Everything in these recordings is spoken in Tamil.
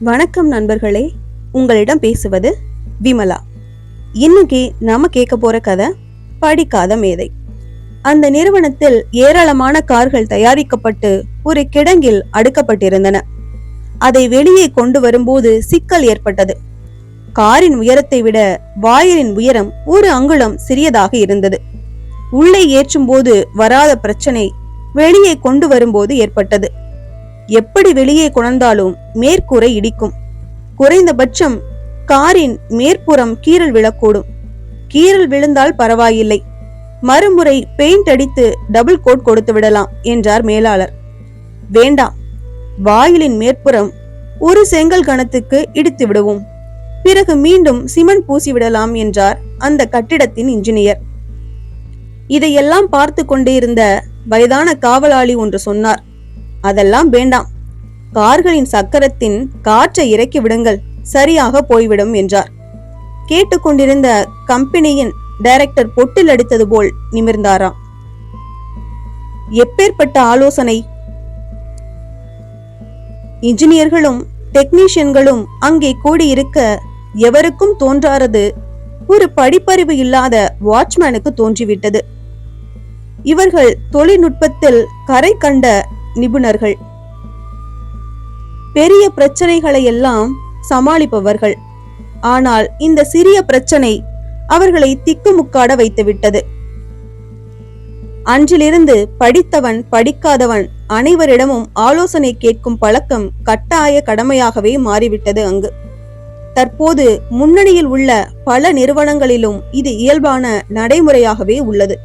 வணக்கம் நண்பர்களே. உங்களிடம் பேசுவது விமலா. இன்னைக்கு நாம கேட்க போற கதை படிக்காத மேதை. அந்த நிறுவனத்தில் ஏராளமான கார்கள் தயாரிக்கப்பட்டு ஒரு கிடங்கில் அடுக்கப்பட்டிருந்தன. அதை வெளியே கொண்டு வரும்போது சிக்கல் ஏற்பட்டது. காரின் உயரத்தை விட வாயிலின் உயரம் ஒரு அங்குலம் சிறியதாக இருந்தது. உள்ளே ஏற்றும் போது வராத பிரச்சனை வெளியே கொண்டு வரும்போது ஏற்பட்டது. எப்படி வெளியே கொணர்ந்தாலும் மேற்கூரை இடிக்கும். குறைந்தபட்சம் காரின் மேற்புறம் கீறல் விழக்கூடும். கீறல் விழுந்தால் பரவாயில்லை. மறுமுறை பெயிண்ட் அடித்து டபுள் கோட் கொடுத்து விடலாம் என்றார் மேலாளர். வேண்டாம். வாயிலின் மேற்புறம் ஒரு செங்கல் கணத்துக்கு இடித்து விடுவோம். பிறகு மீண்டும் சிமெண்ட் பூசிவிடலாம் என்றார் அந்த கட்டிடத்தின் இன்ஜினியர். இதையெல்லாம் பார்த்து கொண்டிருந்த வயதான காவலாளி ஒன்று சொன்னார். அதெல்லாம் வேண்டாம். கார்களின் சக்கரத்தின் காற்றை இறக்கி விடுங்கள் சரியாக போய்விடும் என்றார். கேட்டுக்கொண்டிருந்த கம்பெனியின் டைரக்டர் பொட்டில் அடித்தது போல் நிமிர்ந்தாராம். எப்பேற்பட்ட ஆலோசனை? இன்ஜினியர்களும் டெக்னீஷியன்களும் அங்கே கூடியிருக்க எவருக்கும் தோன்றாரது ஒரு படிப்பறிவு இல்லாத வாட்ச்மேனுக்கு தோன்றிவிட்டது. இவர்கள் தொழில்நுட்பத்தில் கரை கண்ட நிபுணர்கள். பெரிய பிரச்சனைகளை எல்லாம் சமாளிப்பவர்கள். ஆனால் இந்த சிறிய பிரச்சனை அவர்களை திக்குமுக்காட வைத்துவிட்டது. அன்றிலிருந்து படித்தவன் படிக்காதவன் அனைவரிடமும் ஆலோசனை கேட்கும் பழக்கம் கட்டாய கடமையாகவே மாறிவிட்டது அங்கு. தற்போது முன்னணியில் உள்ள பல நிறுவனங்களிலும் இது இயல்பான நடைமுறையாகவே உள்ளது.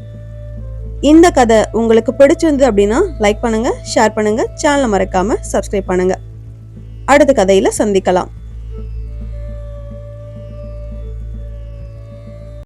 இந்த கதை உங்களுக்கு பிடிச்சிருந்தது அப்படின்னா லைக் பண்ணுங்க ஷேர் பண்ணுங்க சேனலை மறக்காம சப்ஸ்கிரைப் பண்ணுங்க. அடுத்த கதையில சந்திக்கலாம்.